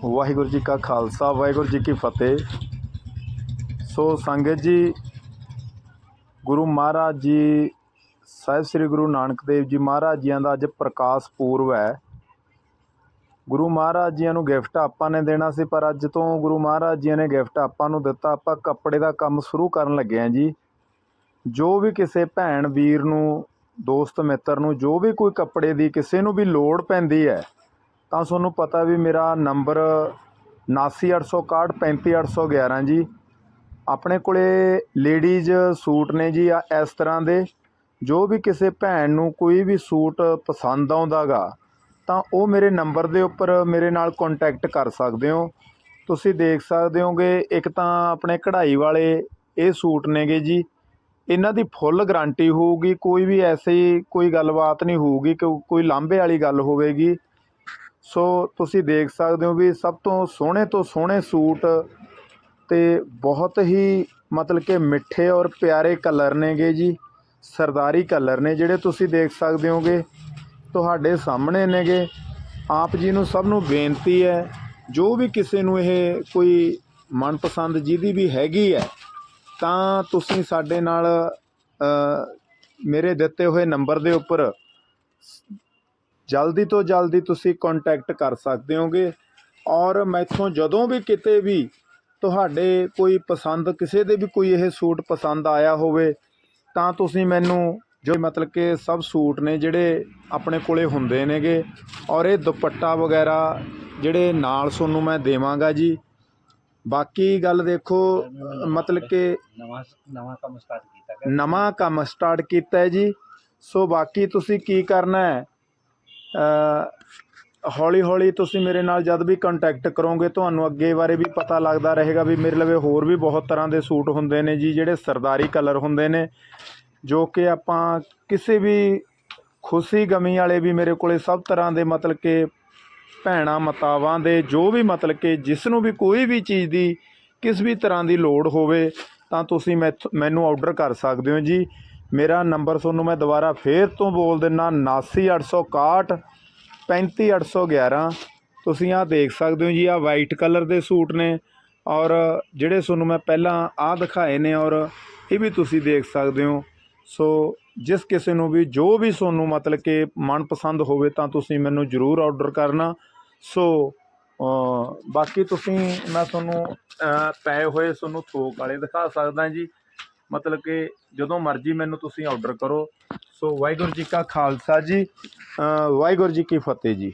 ਵਾਹਿਗੁਰੂ ਜੀ ਕਾ ਖਾਲਸਾ, ਵਾਹਿਗੁਰੂ ਜੀ ਕੀ ਫਤਿਹ। ਸੋ ਸੰਗਤ ਜੀ, ਗੁਰੂ ਮਹਾਰਾਜ ਜੀ, ਸਾਹਿਬ ਸ੍ਰੀ ਗੁਰੂ ਨਾਨਕ ਦੇਵ ਜੀ ਮਹਾਰਾਜ ਜੀਆਂ ਦਾ ਅੱਜ ਪ੍ਰਕਾਸ਼ ਪੂਰਵ ਹੈ। ਗੁਰੂ ਮਹਾਰਾਜ ਜੀਆਂ ਨੂੰ ਗਿਫਟ ਆਪਾਂ ਨੇ ਦੇਣਾ ਸੀ, ਪਰ ਅੱਜ ਤੋਂ ਗੁਰੂ ਮਹਾਰਾਜ ਜੀਆਂ ਨੇ ਗਿਫਟ ਆਪਾਂ ਨੂੰ ਦਿੱਤਾ। ਆਪਾਂ ਕੱਪੜੇ ਦਾ ਕੰਮ ਸ਼ੁਰੂ ਕਰਨ ਲੱਗੇ ਹਾਂ ਜੀ। ਜੋ ਵੀ ਕਿਸੇ ਭੈਣ ਵੀਰ ਨੂੰ, ਦੋਸਤ ਮਿੱਤਰ ਨੂੰ, ਜੋ ਵੀ ਕੋਈ ਕੱਪੜੇ ਦੀ ਕਿਸੇ ਨੂੰ ਵੀ ਲੋੜ ਪੈਂਦੀ ਹੈ ਤਾਂ ਤੁਹਾਨੂੰ ਪਤਾ ਵੀ ਮੇਰਾ ਨੰਬਰ 7986635811 ਜੀ। ਆਪਣੇ ਕੋਲੇ ਲੇਡੀਜ਼ ਸੂਟ ਨੇ ਜੀ ਆ ਇਸ ਤਰ੍ਹਾਂ ਦੇ। ਜੋ ਵੀ ਕਿਸੇ ਭੈਣ ਨੂੰ ਕੋਈ ਵੀ ਸੂਟ ਪਸੰਦ ਆਉਂਦਾਗਾ, ਤਾਂ ਉਹ ਮੇਰੇ ਨੰਬਰ ਦੇ ਉੱਪਰ ਮੇਰੇ ਨਾਲ ਕੰਟੈਕਟ ਕਰ ਸਕਦੇ ਹੋ। ਤੁਸੀਂ ਦੇਖ ਸਕਦੇ ਹੋਗੇ, ਇੱਕ ਤਾਂ ਆਪਣੇ ਕਢਾਈ ਵਾਲੇ ਇਹ ਸੂਟ ਨੇਗੇ ਜੀ। ਇਹਨਾਂ ਦੀ ਫੁੱਲ ਗਾਰੰਟੀ ਹੋਊਗੀ, ਕੋਈ ਵੀ ਐਸੀ ਕੋਈ ਗੱਲਬਾਤ ਨਹੀਂ ਹੋਊਗੀ ਕਿ ਕੋਈ ਲਾਂਭੇ ਵਾਲੀ ਗੱਲ ਹੋਵੇਗੀ। ਸੋ ਤੁਸੀਂ ਦੇਖ ਸਕਦੇ ਹੋ ਵੀ ਸਭ ਤੋਂ ਸੋਹਣੇ ਤੋਂ ਸੋਹਣੇ ਸੂਟ ਅਤੇ ਬਹੁਤ ਹੀ ਮਤਲਬ ਕਿ ਮਿੱਠੇ ਔਰ ਪਿਆਰੇ ਕਲਰ ਨੇਗੇ ਜੀ, ਸਰਦਾਰੀ ਕਲਰ ਨੇ ਜਿਹੜੇ ਤੁਸੀਂ ਦੇਖ ਸਕਦੇ ਹੋਗੇ ਤੁਹਾਡੇ ਸਾਹਮਣੇ ਨੇਗੇ। ਆਪ ਜੀ ਨੂੰ ਸਭ ਨੂੰ ਬੇਨਤੀ ਹੈ, ਜੋ ਵੀ ਕਿਸੇ ਨੂੰ ਇਹ ਕੋਈ ਮਨਪਸੰਦ ਜਿਹਦੀ ਵੀ ਹੈਗੀ ਹੈ, ਤਾਂ ਤੁਸੀਂ ਸਾਡੇ ਨਾਲ ਮੇਰੇ ਦਿੱਤੇ ਹੋਏ ਨੰਬਰ ਦੇ ਉੱਪਰ ਜਲਦੀ ਤੋਂ ਜਲਦੀ ਤੁਸੀਂ ਕੰਟੈਕਟ ਕਰ ਸਕਦੇ ਹੋਗੇ ਔਰ ਮੈਥੋਂ ਜਦੋਂ ਵੀ ਕਿਤੇ ਵੀ ਤੁਹਾਡੇ ਕੋਈ ਪਸੰਦ ਕਿਸੇ ਦੇ ਵੀ ਕੋਈ ਇਹ ਸੂਟ ਪਸੰਦ ਆਇਆ ਹੋਵੇ ਤਾਂ ਤੁਸੀਂ ਮੈਨੂੰ ਜੋ ਮਤਲਬ ਕਿ ਸਭ ਸੂਟ ਨੇ ਜਿਹੜੇ ਆਪਣੇ ਕੋਲੇ ਹੁੰਦੇ ਨੇਗੇ ਔਰ ਇਹ ਦੁਪੱਟਾ ਵਗੈਰਾ ਜਿਹੜੇ ਨਾਲ ਤੁਹਾਨੂੰ ਮੈਂ ਦੇਵਾਂਗਾ ਜੀ। ਬਾਕੀ ਗੱਲ ਦੇਖੋ ਮਤਲਬ ਕਿ ਨਵਾਂ ਨਵਾਂ ਕੰਮ ਸਟਾਰਟ ਕੀਤਾ ਨਵਾਂ ਕੰਮ ਸਟਾਰਟ ਕੀਤਾ ਹੈ ਜੀ। ਸੋ ਬਾਕੀ ਤੁਸੀਂ ਕੀ ਕਰਨਾ ਹੈ? ਹੌਲੀ ਹੌਲੀ ਤੁਸੀਂ ਮੇਰੇ ਨਾਲ ਜਦ ਵੀ ਕੰਟੈਕਟ ਕਰੋਗੇ, ਤੁਹਾਨੂੰ ਅੱਗੇ ਬਾਰੇ ਵੀ ਪਤਾ ਲੱਗਦਾ ਰਹੇਗਾ ਵੀ ਮੇਰੇ ਲਵੇ ਹੋਰ ਵੀ ਬਹੁਤ ਤਰ੍ਹਾਂ ਦੇ ਸੂਟ ਹੁੰਦੇ ਨੇ ਜੀ, ਜਿਹੜੇ ਸਰਦਾਰੀ ਕਲਰ ਹੁੰਦੇ ਨੇ, ਜੋ ਕਿ ਆਪਾਂ ਕਿਸੇ ਵੀ ਖੁਸ਼ੀ ਗਮੀ ਵਾਲੇ ਵੀ ਮੇਰੇ ਕੋਲੇ ਸਭ ਤਰ੍ਹਾਂ ਦੇ ਮਤਲਬ ਕਿ ਭੈਣਾਂ, ਮਤਾਵਾਂ ਦੇ ਜੋ ਵੀ ਮਤਲਬ ਕਿ ਜਿਸ ਨੂੰ ਵੀ ਕੋਈ ਵੀ ਚੀਜ਼ ਦੀ ਕਿਸ ਵੀ ਤਰ੍ਹਾਂ ਦੀ ਲੋੜ ਹੋਵੇ, ਤਾਂ ਤੁਸੀਂ ਮੈਥ- ਮੈਨੂੰ ਆਰਡਰ ਕਰ ਸਕਦੇ ਹੋ ਜੀ। ਮੇਰਾ ਨੰਬਰ ਤੁਹਾਨੂੰ ਮੈਂ ਦੁਬਾਰਾ ਫੇਰ ਤੋਂ ਬੋਲ ਦਿੰਨਾ 79861 35811 ਤੁਸੀਂ ਆਹ ਦੇਖ ਸਕਦੇ ਹੋ ਜੀ, ਆਹ ਵਾਈਟ ਕਲਰ ਦੇ ਸੂਟ ਨੇ ਔਰ ਜਿਹੜੇ ਤੁਹਾਨੂੰ ਮੈਂ ਪਹਿਲਾਂ ਆਹ ਦਿਖਾਏ ਨੇ ਔਰ ਇਹ ਵੀ ਤੁਸੀਂ ਦੇਖ ਸਕਦੇ ਹੋ। ਸੋ ਜਿਸ ਕਿਸੇ ਨੂੰ ਵੀ, ਜੋ ਵੀ ਤੁਹਾਨੂੰ ਮਤਲਬ ਕਿ ਮਨਪਸੰਦ ਹੋਵੇ ਤਾਂ ਤੁਸੀਂ ਮੈਨੂੰ ਜ਼ਰੂਰ ਆਰਡਰ ਕਰਨਾ। ਸੋ ਬਾਕੀ ਤੁਸੀਂ ਮੈਂ ਤੁਹਾਨੂੰ ਪਏ ਹੋਏ ਤੁਹਾਨੂੰ ਥੋਕ ਵਾਲੇ ਦਿਖਾ ਸਕਦਾ ਜੀ। ਮਤਲਬ ਕਿ ਜਦੋਂ ਮਰਜ਼ੀ ਮੈਨੂੰ ਤੁਸੀਂ ਆਰਡਰ ਕਰੋ। ਸੋ ਵਾਹਿਗੁਰੂ ਜੀ ਕਾ ਖਾਲਸਾ ਜੀ ਵਾਹਿਗੁਰੂ ਜੀ ਕੀ ਫਤਿਹ ਜੀ।